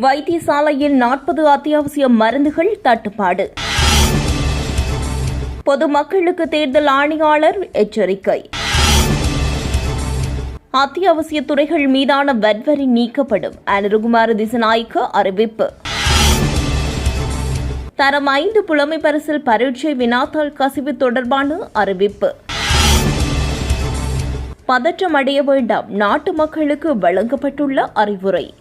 வைத்தியசாலையில் நாற்பது அத்தியாவசிய மருந்துகள் தட்டுப்பாடு. பொதுமக்களுக்கு தேர்தல் ஆணையாளர் எச்சரிக்கை. அத்தியாவசிய துறைகள் மீதான வட்வரி நீக்கப்படும். அனுருகுமார திசநாய்க்கு அறிவிப்பு. தரம் ஐந்து புலமை பரிசில் பரீட்சை வினாத்தாள் கசிவு தொடர்பான அறிவிப்பு. பதற்றம் அடைய வேண்டாம். நாட்டு மக்களுக்கு வழங்கப்பட்டுள்ள அறிவுரை.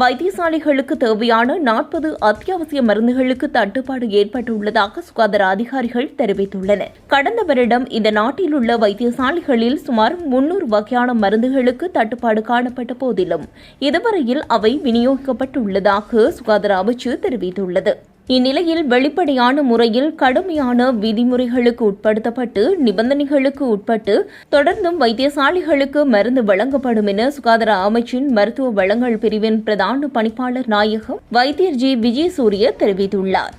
வைத்தியசாலைகளுக்கு தேவையான நாற்பது அத்தியாவசிய மருந்துகளுக்கு தட்டுப்பாடு ஏற்பட்டுள்ளதாக சுகாதார அதிகாரிகள் தெரிவித்துள்ளனர். கடந்த வருடம் இந்த நாட்டில் உள்ள வைத்தியசாலைகளில் சுமார் முன்னூறு வகையான மருந்துகளுக்கு தட்டுப்பாடு காணப்பட்ட போதிலும் இதுவரையில் அவை விநியோகிக்கப்பட்டுள்ளதாக சுகாதார அமைச்சு தெரிவித்துள்ளது. இந்நிலையில் வெளிப்படையான முறையில் கடுமையான விதிமுறைகளுக்கு உட்படுத்தப்பட்டு நிபந்தனைகளுக்கு உட்பட்டு தொடர்ந்தும் வைத்தியசாலைகளுக்கு மருந்து வழங்கப்படும் என சுகாதார அமைச்சின் மருத்துவ வழங்கல் பிரிவின் பிரதான பணிப்பாளர் நாயகம் வைத்தியர் ஜி. விஜயசூரிய தெரிவித்துள்ளார்.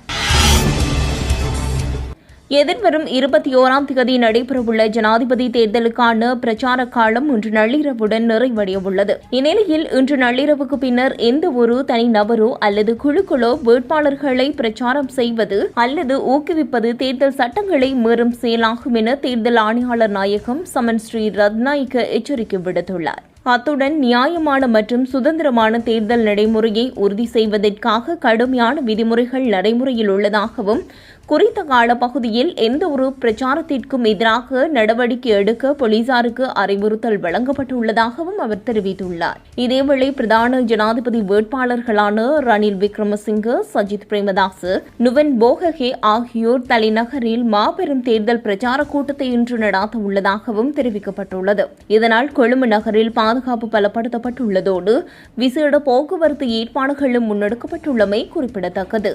எதிர்வரும் இருபத்தி ஓராம் தேதி நடைபெறவுள்ள ஜனாதிபதி தேர்தலுக்கான பிரச்சார காலம் இன்று நள்ளிரவுடன் நிறைவடையவுள்ளது. இந்நிலையில் இன்று நள்ளிரவுக்கு பின்னர் எந்த ஒரு தனிநபரோ அல்லது குழுக்களோ வேட்பாளர்களை பிரச்சாரம் செய்வது அல்லது ஊக்குவிப்பது தேர்தல் சட்டங்களை மீறும் செயலாகும் என தேர்தல் ஆணையாளர் நாயகம் சமன் ஸ்ரீ ரத்நாயக்க எச்சரிக்கை விடுத்துள்ளார். அத்துடன் நியாயமான மற்றும் சுதந்திரமான தேர்தல் நடைமுறையை உறுதி செய்வதற்காக கடுமையான விதிமுறைகள் நடைமுறையில் உள்ளதாகவும் குறித்த காலப்பகுதியில் எந்த ஒரு பிரச்சாரத்திற்கும் எதிராக நடவடிக்கை எடுக்க போலீசாருக்கு அறிவுறுத்தல் வழங்கப்பட்டுள்ளதாகவும் அவர் தெரிவித்துள்ளார். இதேவேளை பிரதான ஜனாதிபதி வேட்பாளர்களான ரணில் விக்ரமசிங்க சஜித் பிரேமதாஸ் நுவன் போககே ஆகியோர் தலைநகரில் மாபெரும் தேர்தல் பிரச்சார கூட்டத்தை இன்று நடாத்த உள்ளதாகவும் தெரிவிக்கப்பட்டுள்ளது. இதனால் கொழும்பு நகரில் பாதுகாப்பு பலப்படுத்தப்பட்டுள்ளதோடு விசேட போக்குவரத்து ஏற்பாடுகளும் முன்னெடுக்கப்பட்டுள்ளமை குறிப்பிடத்தக்கது.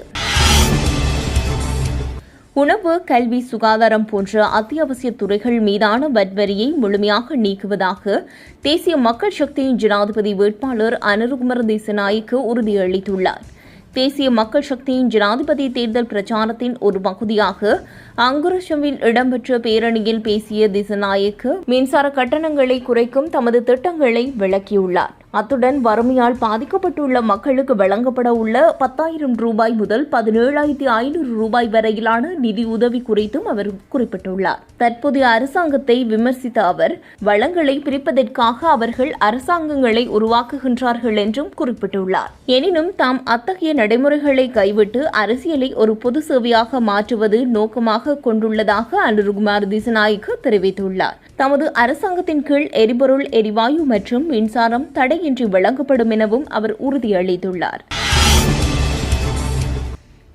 உணவு கல்வி சுகாதாரம் போன்ற அத்தியாவசிய துறைகள் மீதான வட்வரியை முழுமையாக நீக்குவதாக தேசிய மக்கள் சக்தியின் ஜனாதிபதி வேட்பாளர் அனுருகுமர தேசநாயக்கு உறுதியளித்துள்ளார். தேசிய மக்கள் சக்தியின் ஜனாதிபதி தேர்தல் பிரச்சாரத்தின் ஒரு பகுதியாக அங்குரஷமில் இடம்பெற்ற பேரணியில் பேசிய திசநாயக்கு மின்சார கட்டணங்களை குறைக்கும் தமது திட்டங்களை விளக்கியுள்ளார். அத்துடன் வறுமையால் பாதிக்கப்பட்டுள்ள மக்களுக்கு வழங்கப்பட உள்ள பத்தாயிரம் ரூபாய் முதல் பதினேழாயிரத்தி ஐநூறு ரூபாய் வரையிலான நிதி உதவி குறித்தும் அவர் குறிப்பிட்டுள்ளார். தற்போதைய அரசாங்கத்தை விமர்சித்த அவர் வளங்களை பிரிப்பதற்காக அவர்கள் அரசாங்கங்களை உருவாக்குகின்றார்கள் என்றும் குறிப்பிட்டுள்ளார். எனினும் தாம் அத்தகைய நடைமுறைகளை கைவிட்டு அரசியலை ஒரு பொது சேவையாக மாற்றுவது நோக்கமாக கொண்டுள்ளதாக அனுருகுமார் திசநாயக்கு தெரிவித்துள்ளார். தமது அரசாங்கத்தின் கீழ் எரிபொருள் எரிவாயு மற்றும் மின்சாரம் தடை தடையின்றி வழங்கப்படும் எனவும் அவர் உறுதியளித்துள்ளார்.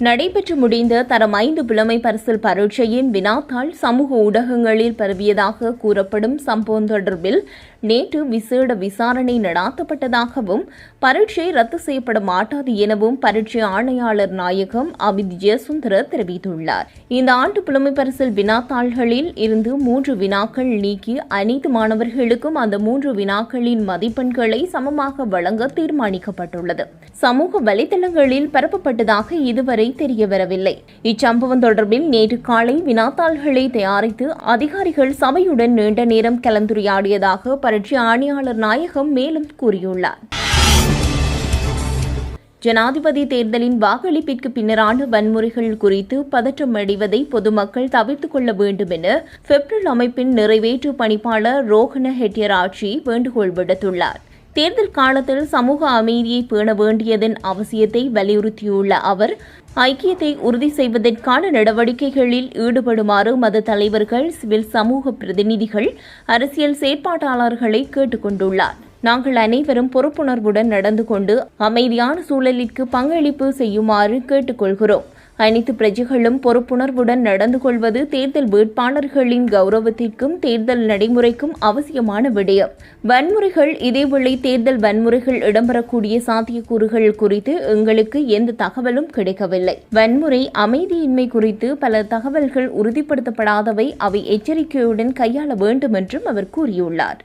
நடைபெற்று முடிந்த தரம் ஐந்து புலமை பரிசில் பரீட்சையின் வினாத்தாள் சமூக ஊடகங்களில் பரவியதாக கூறப்படும் சம்பவம் தொடர்பில் நேற்று விசேட விசாரணை நடாத்தப்பட்டதாகவும் பரீட்சை ரத்து செய்யப்பட மாட்டாது எனவும் பரீட்சை ஆணையாளர் நாயகம் அமித் ஜெயசுந்தர தெரிவித்துள்ளார். இந்த ஆண்டு புலமை பரிசில் வினாத்தாள்களில் இருந்து மூன்று வினாக்கள் நீக்கி அனைத்து மாணவர்களுக்கும் அந்த மூன்று வினாக்களின் மதிப்பெண்களை சமமாக வழங்க தீர்மானிக்கப்பட்டுள்ளது. சமூக வலைதளங்களில் பரப்பப்பட்டதாக இதுவரை தெரியவரவில்லை. இச்சம்பவம் தொடர்பில் நேற்று காலை வினாத்தாள்களை தயாரித்து அதிகாரிகள் சபையுடன் நீண்ட நேரம் கலந்துரையாடியதாக பரட்சி ஆணையாளர் நாயகம் மேலும் கூறியுள்ளார். ஜனாதிபதி தேர்தலின் வாக்களிப்பிற்கு பின்னரான வன்முறைகள் குறித்து பதற்றம் அடைவதை பொதுமக்கள் தவிர்த்துக் கொள்ள வேண்டும் என பெப்ரல் அமைப்பின் நிறைவேற்று பணிப்பாளர் ரோஹன ஹெட்டியராட்சி வேண்டுகோள் விடுத்துள்ளார். தேர்தல் காலத்தில் சமூக அமைதியை பேண வேண்டியதன் அவசியத்தை வலியுறுத்தியுள்ள அவர் ஐக்கியத்தை உறுதி செய்வதற்கான நடவடிக்கைகளில் ஈடுபடுமாறு மத தலைவர்கள் சிவில் சமூக பிரதிநிதிகள் அரசியல் செயற்பாட்டாளர்களை கேட்டுக் கொண்டுள்ளார் நாங்கள் அனைவரும் பொறுப்புணர்வுடன் நடந்து கொண்டு அமைதியான சூழலிற்கு பங்களிப்பு செய்யுமாறு கேட்டுக்கொள்கிறோம். அனைத்து பிரஜைகளும் பொறுப்புணர்வுடன் நடந்து கொள்வது தேர்தல் வேட்பாளர்களின் கௌரவத்திற்கும் தேர்தல் நடைமுறைக்கும் அவசியமான விடயம். வன்முறைகள் இதேவேளை தேர்தல் வன்முறைகள் இடம்பெறக்கூடிய சாத்தியக்கூறுகள் குறித்து எங்களுக்கு எந்த தகவலும் கிடைக்கவில்லை. வன்முறை அமைதியின்மை குறித்து பல தகவல்கள் உறுதிப்படுத்தப்படாதவை அவை எச்சரிக்கையுடன் கையாள வேண்டும் என்றும் அவர் கூறியுள்ளார்.